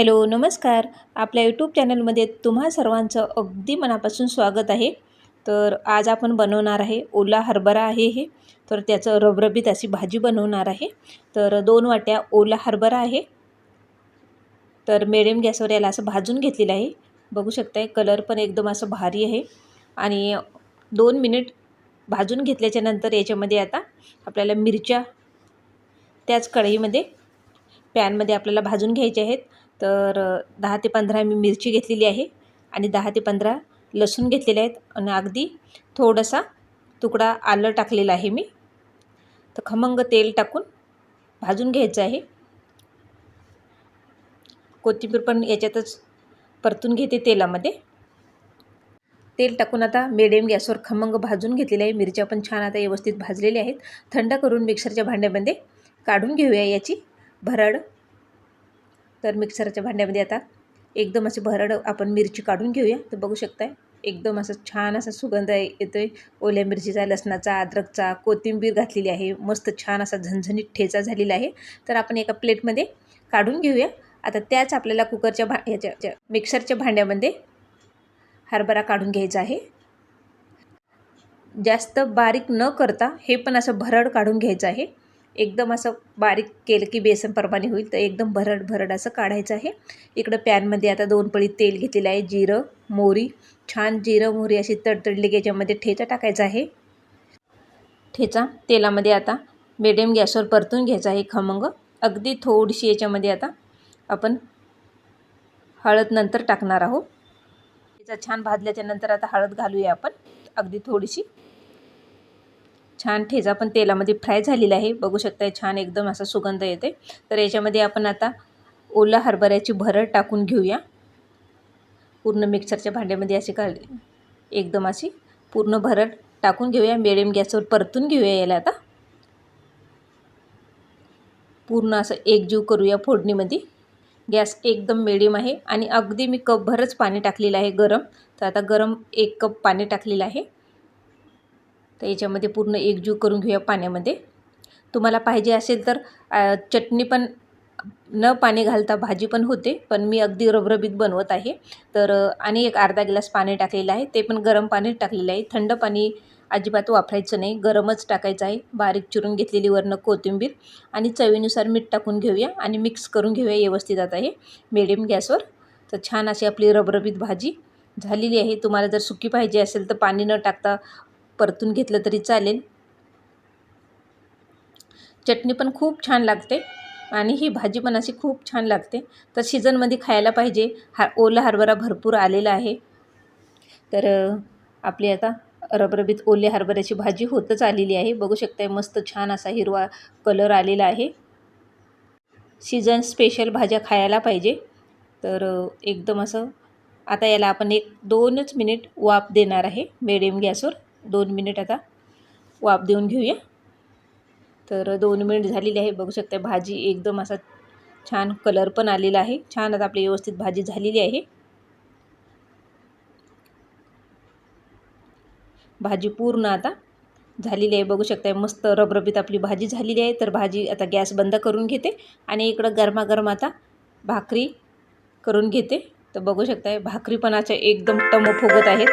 Hello नमस्कार. आपल्या YouTube चॅनलमध्ये तुम्हा सर्वांचं अगदी मनापासून स्वागत आहे. तर आज आपण बनवणार आहे ओला हरभरा आहे हे. तर त्याचं रबरबीत अशी भाजी बनवणार आहे. तर दोन वाट्या ओला हरभरा आहे. तर मिडियम गॅसवर याला असं भाजून घेतलेलं आहे. बघू शकताय कलर पण एकदम असं भारी आहे. आणि दोन मिनिट भाजून घेतल्याच्या नंतर याच्यामध्ये आता आपल्याला मिरच्या त्याच कढईमध्ये पॅनमध्ये आपल्याला भाजून घ्यायचे आहेत. तर दहा ते पंधरा मी मिरची घेतलेली आहे आणि दहा ते पंधरा लसूण घेतलेले आहेत आणि अगदी थोडासा तुकडा आलं टाकलेला आहे मी. तर खमंग तेल टाकून भाजून घ्यायचं आहे. कोथिंबीर पण याच्यातच परतून घेते तेलामध्ये. तेल टाकून आता मिडियम गॅसवर खमंग भाजून घेतलेले आहे. मिरच्या पण छान आता व्यवस्थित भाजलेल्या आहेत. थंड करून मिक्सरच्या भांड्यामध्ये काढून घेऊया याची भरड. तर मिक्सरच्या भांड्यामध्ये आता एकदम असे भरड आपण मिरची काढून घेऊया. तर बघू शकताय एकदम असं छान असा सुगंध येतो आहे ओल्या मिरचीचा लसणाचा अद्रकचा कोथिंबीर घातलेली आहे. मस्त छान असा झणझणीत ठेचा झालेला आहे. तर आपण एका प्लेटमध्ये काढून घेऊया. आता त्याच आपल्याला कुकरच्या भा ह्याच्या मिक्सरच्या भांड्यामध्ये हरभरा काढून घ्यायचा आहे. जास्त बारीक न करता हे पण असं भरड काढून घ्यायचं आहे. एकदम असं बारीक केलं की बेसनप्रमाणे होईल तर एकदम भरड भरड असं काढायचं आहे. इकडं पॅनमध्ये आता दोन पळी तेल घेतलेलं आहे जिरं मोहरी. छान जिरं मोहरी अशी तडतडली की याच्यामध्ये ठेचा टाकायचा आहे. ठेचा तेलामध्ये आता मिडियम गॅसवर परतून घ्यायचा आहे खमंग. अगदी थोडीशी याच्यामध्ये आता आपण हळद नंतर टाकणार आहोत. त्याचा छान भाजल्याच्या नंतर आता हळद घालूया आपण. अगदी थोडीशी. छान ठेचा पण तेलामध्ये फ्राय झालेला आहे. बघू शकता छान एकदम असा सुगंध येते तर याच्यामध्ये आपण आता ओला हरभऱ्याची भरड टाकून घेऊया. पूर्ण मिक्सरच्या भांड्यामध्ये अशी काढ एकदम अशी पूर्ण भरड टाकून घेऊया. मिडियम गॅसवर परतून घेऊया याला आता. पूर्ण असं एकजीव करूया फोडणीमध्ये. गॅस एकदम मिडियम आहे. आणि अगदी मी कपभरच पाणी टाकलेलं आहे गरम. तर आता गरम एक कप पाणी टाकलेलं आहे. तर याच्यामध्ये पूर्ण एकजीव करून घेऊया पाण्यामध्ये. तुम्हाला पाहिजे असेल तर चटणी पण न पाणी घालता भाजी पण होते पण मी अगदी रबरबीत बनवत आहे. तर आणि एक अर्धा ग्लास पाणी टाकलेलं आहे. ते पण गरम पाणी टाकलेलं आहे. थंड पाणी अजिबात वापरायचं नाही. गरमच टाकायचं आहे. बारीक चिरून घेतलेली वरनं कोथिंबीर आणि चवीनुसार मीठ टाकून घेऊया आणि मिक्स करून घेऊया. व्यवस्थित आता हे मिडियम गॅसवर. तर छान अशी आपली रबरबीत भाजी झालेली आहे. तुम्हाला जर सुकी पाहिजे असेल तर पाणी न टाकता परतून घेतलं तरी चालेल. चटणी पण खूप छान लागते आणि ही भाजी पण अशी खूप छान लागते. तर सीझनमध्ये खायला पाहिजे. हा ओला हरभरा भरपूर आलेला आहे. तर आपली आता रबरबीत ओले हरभऱ्याची भाजी होतच आलेली आहे. बघू शकता मस्त छान असा हिरवा कलर आलेला आहे. सीझन स्पेशल भाज्या खायला पाहिजे. तर एकदम असं आता याला आपण एक दोनच मिनिट वाफ देणार आहे. मिडियम गॅसवर. दोन मिनिट आता वाफ देऊन घेऊया. तर दोन मिनिट झालेली आहे. बघू शकता भाजी एकदम असा छान कलर पण आलेला आहे. छान आता आपली व्यवस्थित भाजी झालेली आहे. भाजी पूर्ण आता झालेली आहे. बघू शकता मस्त रबरबीत आपली भाजी झालेली आहे. तर भाजी आता गॅस बंद करून घेते आणि इकडं गरमागरम आता भाकरी करून घेते. तर बघू शकताय भाकरी पण अशा एकदम टम फुगत आहेत.